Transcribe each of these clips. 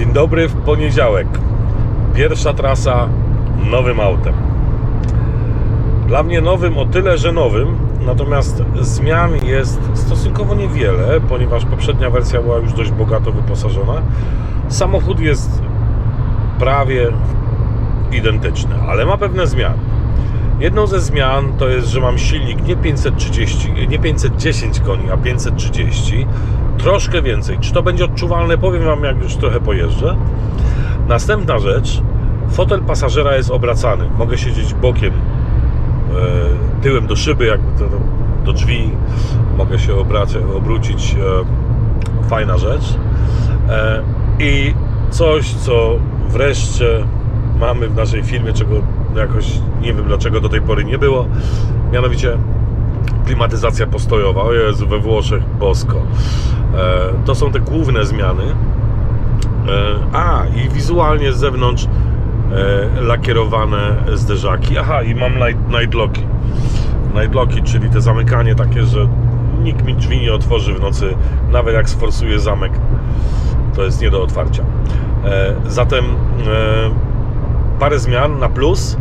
Dzień dobry w poniedziałek. Pierwsza trasa nowym autem. Dla mnie nowym o tyle, że nowym, natomiast zmian jest stosunkowo niewiele, ponieważ poprzednia wersja była już dość bogato wyposażona. Samochód jest prawie identyczny, ale ma pewne zmiany. Jedną ze zmian to jest, że mam silnik nie 530, nie 510 koni, a 530. Troszkę więcej. Czy to będzie odczuwalne? Powiem Wam, jak już trochę pojeżdżę. Następna rzecz. Fotel pasażera jest obracany. Mogę siedzieć bokiem, e, tyłem do szyby, jakby to, do drzwi. Mogę się obracać, obrócić. E, fajna rzecz. E, I coś, co wreszcie mamy w naszej firmie, czego jakoś nie wiem dlaczego do tej pory nie było. Mianowicie klimatyzacja postojowa. O Jezu, we Włoszech bosko. E, to są te główne zmiany. E, a, i wizualnie z zewnątrz e, lakierowane zderzaki. Aha, i mam night, nightlocki. Nightlocki, czyli te zamykanie takie, że nikt mi drzwi nie otworzy w nocy, nawet jak sforsuje zamek. To jest nie do otwarcia. Zatem parę zmian na plus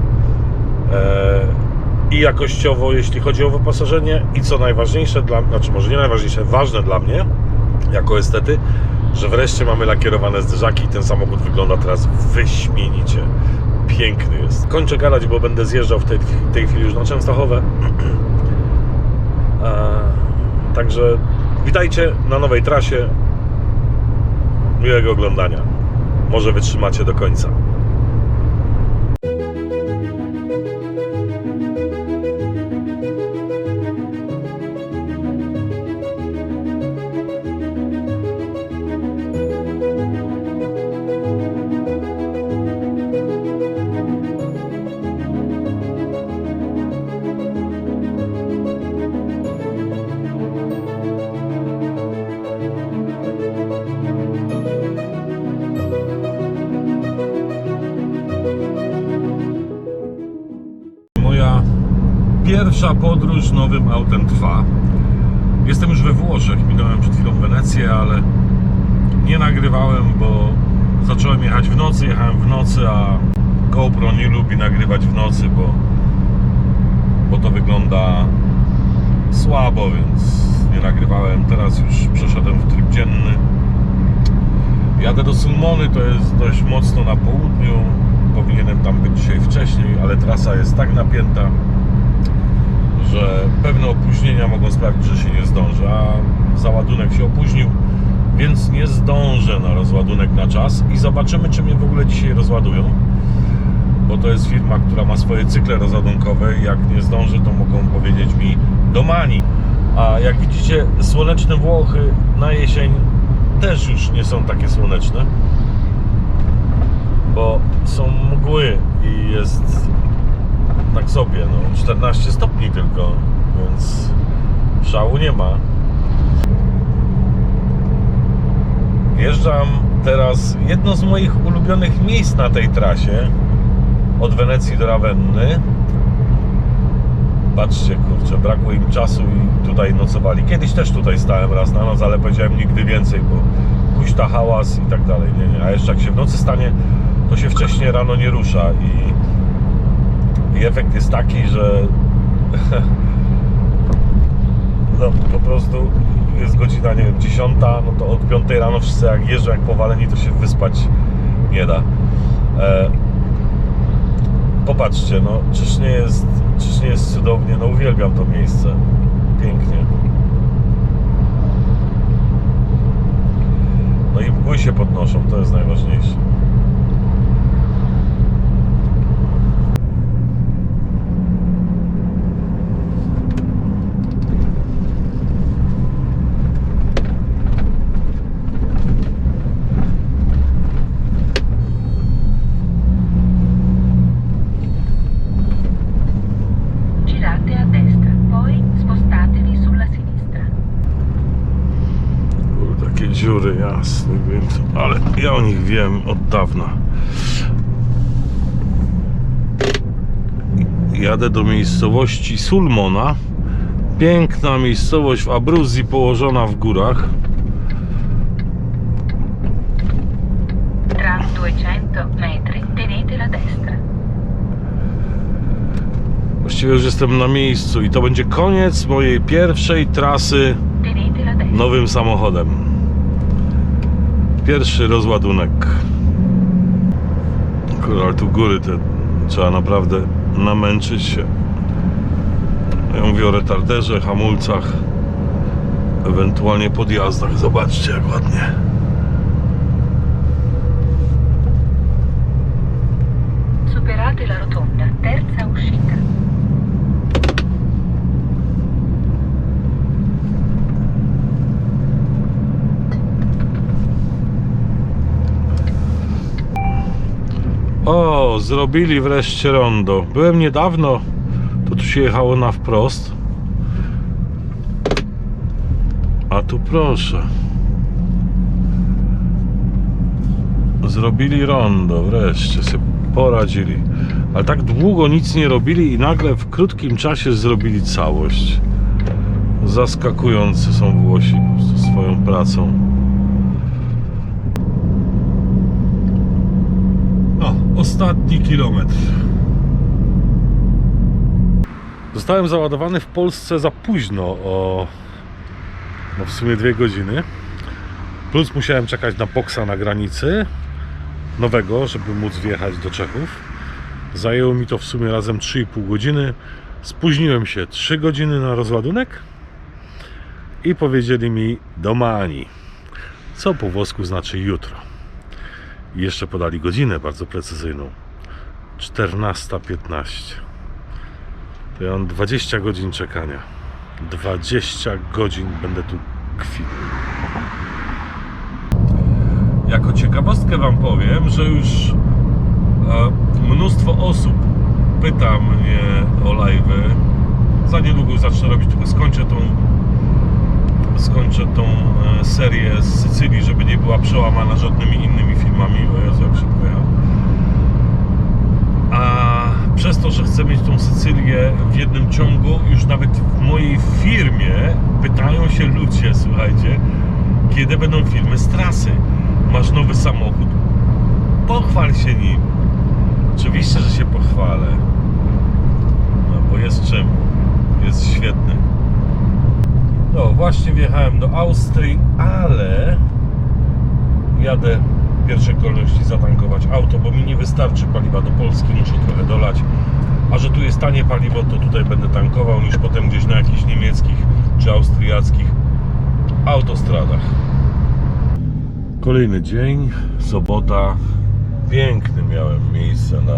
i jakościowo, jeśli chodzi o wyposażenie i co najważniejsze dla znaczy może nie najważniejsze, ważne dla mnie jako estety, że wreszcie mamy lakierowane zderzaki i ten samochód wygląda teraz wyśmienicie. Piękny jest. Kończę gadać, bo będę zjeżdżał w tej, tej chwili już na Częstochowę. Także witajcie na nowej trasie. Miłego oglądania. Może wytrzymacie do końca. Pierwsza podróż nowym autem trwa. Jestem już we Włoszech, minąłem przed chwilą Wenecję, ale nie nagrywałem, bo zacząłem jechać w nocy, jechałem w nocy, a GoPro nie lubi nagrywać w nocy, bo, bo to wygląda słabo, więc nie nagrywałem. Teraz już przeszedłem w tryb dzienny. Jadę do Sulmony, to jest dość mocno na południu. Powinienem tam być dzisiaj wcześniej, ale trasa jest tak napięta, że pewne opóźnienia mogą sprawić, że się nie zdążę. A załadunek się opóźnił, więc nie zdążę na rozładunek na czas i zobaczymy, czy mnie w ogóle dzisiaj rozładują. Bo to jest firma, która ma swoje cykle rozładunkowe jak nie zdążę, to mogą powiedzieć mi do mani. A jak widzicie, słoneczne Włochy na jesień też już nie są takie słoneczne, bo są mgły i jest tak sobie, no 14 stopni tylko, więc szału nie ma. Wjeżdżam teraz jedno z moich ulubionych miejsc na tej trasie od Wenecji do Rawenny. Patrzcie, kurczę, brakło im czasu i tutaj nocowali. Kiedyś też tutaj stałem raz na noc, ale powiedziałem nigdy więcej, bo huśta, hałas i tak dalej. Nie, nie. A jeszcze jak się w nocy stanie, to się wcześniej rano nie rusza i, i efekt jest taki, że no po prostu jest godzina, nie wiem, 10, no to od 5 rano wszyscy jak jeżdżą jak powaleni, to się wyspać nie da. E, popatrzcie, no czyż nie jest, czyż nie jest cudownie, no uwielbiam to miejsce. Pięknie. No i mgły się podnoszą, to jest najważniejsze. dziury, jasny gwint, ale ja o nich wiem od dawna. Jadę do miejscowości Sulmona. Piękna miejscowość w Abruzji położona w górach. Właściwie już jestem na miejscu i to będzie koniec mojej pierwszej trasy nowym samochodem. Pierwszy rozładunek. Ale tu góry te trzeba naprawdę namęczyć się. Ja mówię o retarderze, hamulcach, ewentualnie podjazdach. Zobaczcie jak ładnie. Superate la rotonda, terza uscita. O, zrobili wreszcie rondo. Byłem niedawno, to tu się jechało na wprost. A tu proszę. Zrobili rondo, wreszcie sobie poradzili. Ale tak długo nic nie robili i nagle w krótkim czasie zrobili całość. Zaskakujący są Włosi swoją pracą. O, ostatni kilometr. Zostałem załadowany w Polsce za późno o no w sumie dwie godziny. Plus musiałem czekać na boksa na granicy nowego, żeby móc wjechać do Czechów. Zajęło mi to w sumie razem 3,5 godziny. Spóźniłem się 3 godziny na rozładunek i powiedzieli mi domani, co po włosku znaczy jutro. I jeszcze podali godzinę bardzo precyzyjną. 14.15. To ja mam 20 godzin czekania. 20 godzin będę tu kwitł. Jako ciekawostkę Wam powiem, że już e, mnóstwo osób pyta mnie o live'y. Za niedługo już zacznę robić, tylko skończę tą skończę tą e, serię z Sycylii, żeby nie była przełamana żadnymi innymi filmami. O Jezu, jak szybko ja. A przez to, że chcę mieć tą Sycylię w jednym ciągu, już nawet w mojej firmie pytają się ludzie, słuchajcie, kiedy będą filmy z trasy. Masz nowy samochód? Pochwal się nim. Oczywiście, że się pochwalę. No bo jest czym. Jest świetny. No, właśnie wjechałem do Austrii, ale jadę pierwszej kolejności zatankować auto, bo mi nie wystarczy paliwa do Polski, muszę trochę dolać. A że tu jest tanie paliwo, to tutaj będę tankował niż potem gdzieś na jakichś niemieckich czy austriackich autostradach. Kolejny dzień, sobota. Piękny miałem miejsce na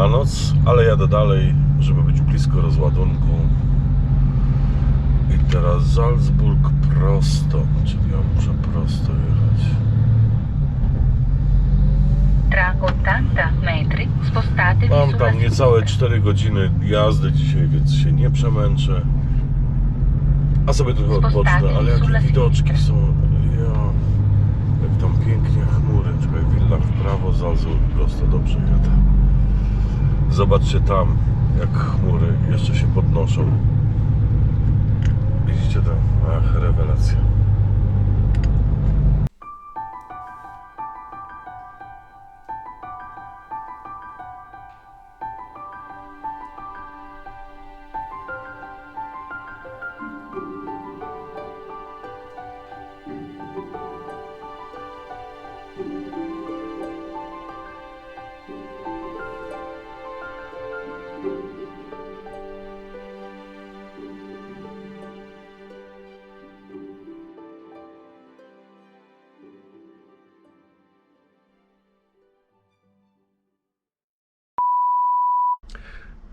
na noc, ale jadę dalej, żeby być blisko rozładunku. I teraz Salzburg prosto, czyli ja muszę prosto jechać. Tra 80 metri spostatevi Mam tam niecałe sinistra. 4 godziny jazdy dzisiaj, więc się nie przemęczę. A sobie trochę odpocznę, ale jakie widoczki są. Ja, jak tam pięknie chmury. Czekaj, Willa w prawo, Salzburg prosto, dobrze jadę. Zobaczcie tam, jak chmury jeszcze się podnoszą. Widzicie to? Ach, rewelacja.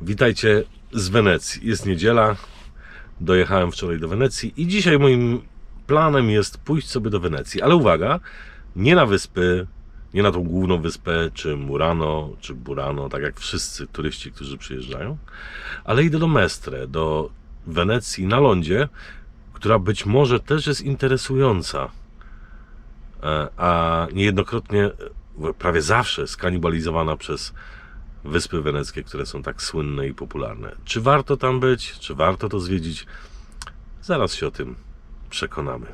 Witajcie z Wenecji. Jest niedziela. Dojechałem wczoraj do Wenecji i dzisiaj moim planem jest pójść sobie do Wenecji. Ale uwaga, nie na wyspy, nie na tą główną wyspę, czy Murano, czy Burano, tak jak wszyscy turyści, którzy przyjeżdżają, ale idę do Mestre, do Wenecji na lądzie, która być może też jest interesująca, e, a niejednokrotnie, prawie zawsze skanibalizowana przez wyspy weneckie, które są tak słynne i popularne. Czy warto tam być? Czy warto to zwiedzić? Zaraz się o tym przekonamy.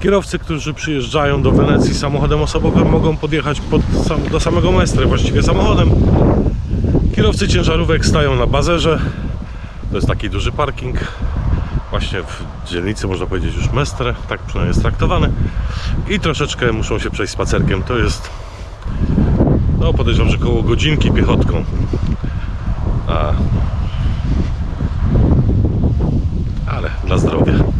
Kierowcy, którzy przyjeżdżają do Wenecji samochodem osobowym mogą podjechać pod do samego Mestre, właściwie samochodem. Kierowcy ciężarówek stają na bazerze. To jest taki duży parking. Właśnie w dzielnicy można powiedzieć już Mestre, tak przynajmniej jest traktowany. I troszeczkę muszą się przejść spacerkiem. To jest no podejrzewam, że koło godzinki piechotką. A... Ale dla zdrowia.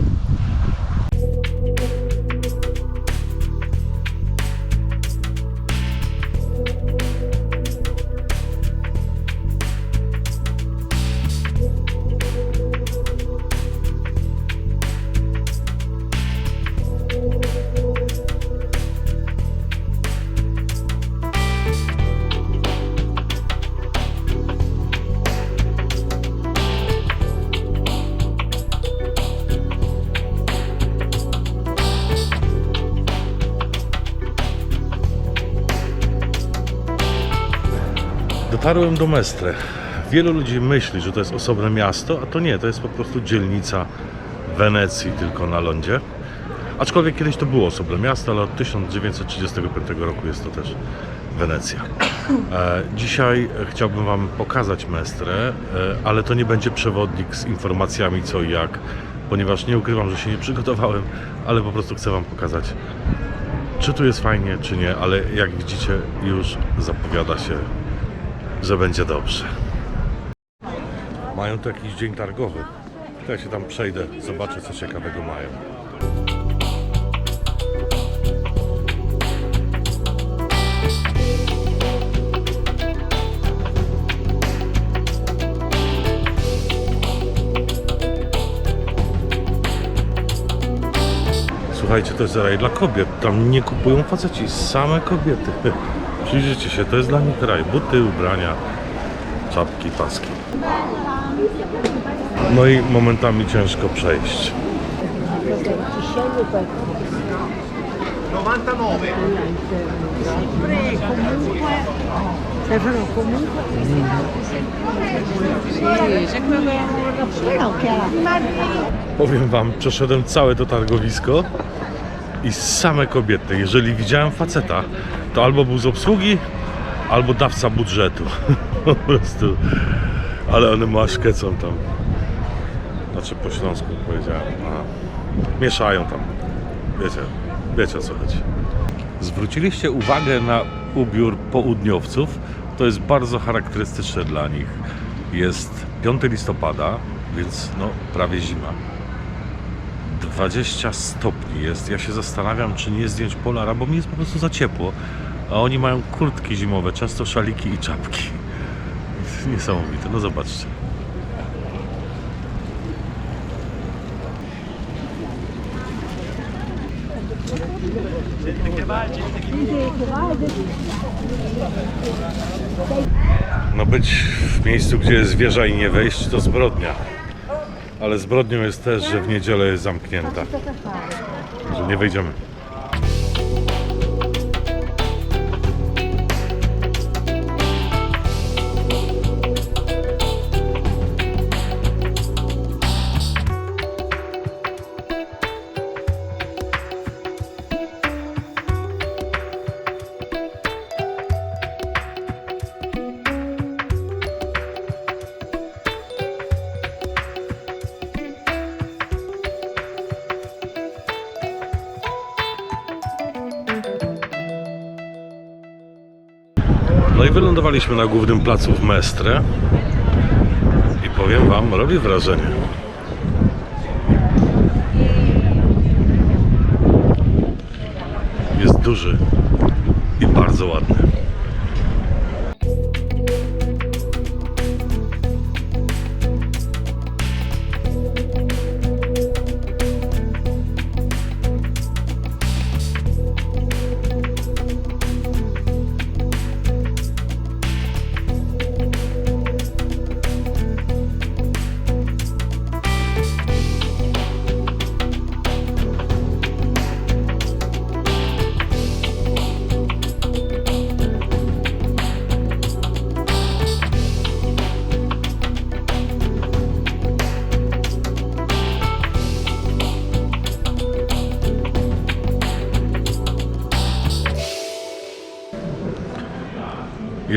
Dotarłem do Mestre. Wielu ludzi myśli, że to jest osobne miasto, a to nie, to jest po prostu dzielnica Wenecji, tylko na lądzie. Aczkolwiek kiedyś to było osobne miasto, ale od 1935 roku jest to też Wenecja. E, dzisiaj chciałbym Wam pokazać Mestre, e, ale to nie będzie przewodnik z informacjami co i jak, ponieważ nie ukrywam, że się nie przygotowałem, ale po prostu chcę Wam pokazać, czy tu jest fajnie, czy nie, ale jak widzicie, już zapowiada się że będzie dobrze. Mają tu jakiś dzień targowy. Ja się tam przejdę, zobaczę co ciekawego mają. Słuchajcie, to jest raj dla kobiet. Tam nie kupują faceci, same kobiety. Przyjrzyjcie się, to jest dla nich raj. Buty, ubrania, czapki, paski. No i momentami ciężko przejść. 99 comunque servono comunque sì, c'è quello che Powiem wam, przeszedłem całe to targowisko i same kobiety. Jeżeli widziałem faceta, to albo był z obsługi, albo dawca budżetu. po prostu. Ale one maszkecą tam. Znaczy po śląsku powiedziałem. Mieszają tam. Wiecie, wiecie o co chodzi. Zwróciliście uwagę na ubiór południowców. To jest bardzo charakterystyczne dla nich. Jest 5 listopada, więc no prawie zima. 20 stopni jest. Ja się zastanawiam, czy nie zdjąć polara, bo mi jest po prostu za ciepło. A oni mają kurtki zimowe, często szaliki i czapki. Niesamowite. No zobaczcie. No być w miejscu, gdzie jest wieża i nie wejść, to zbrodnia. Ale zbrodnią jest też, że w niedzielę jest zamknięta. Że nie wejdziemy. I wylądowaliśmy na głównym placu w Mestre. I powiem wam, robi wrażenie. Jest duży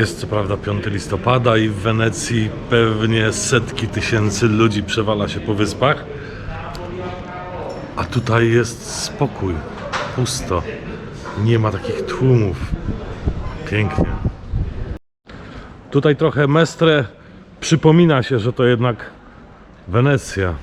Jest co prawda 5 listopada i w Wenecji pewnie setki tysięcy ludzi przewala się po wyspach. A tutaj jest spokój, pusto. Nie ma takich tłumów. Pięknie. Tutaj trochę Mestre przypomina się, że to jednak Wenecja.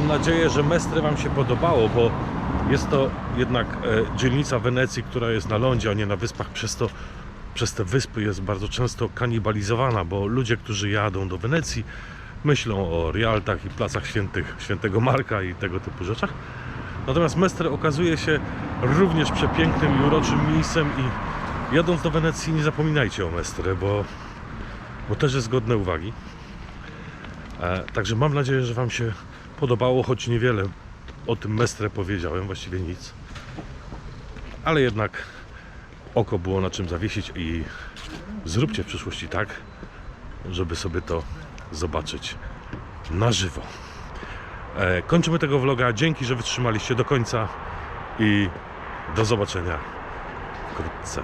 Mam nadzieję, że Mestre Wam się podobało, bo jest to jednak e, dzielnica Wenecji, która jest na lądzie, a nie na wyspach. Przez to przez te wyspy jest bardzo często kanibalizowana, bo ludzie, którzy jadą do Wenecji, myślą o Rialtach i placach świętych, świętego Marka i tego typu rzeczach. Natomiast Mestre okazuje się również przepięknym i uroczym miejscem i jadąc do Wenecji nie zapominajcie o Mestre, bo, bo też jest godne uwagi. E, Także mam nadzieję, że Wam się podobało, choć niewiele o tym Mestre powiedziałem, właściwie nic. Ale jednak oko było na czym zawiesić i zróbcie w przyszłości tak, żeby sobie to zobaczyć na żywo. E, Kończymy tego vloga. Dzięki, że wytrzymaliście do końca i do zobaczenia wkrótce.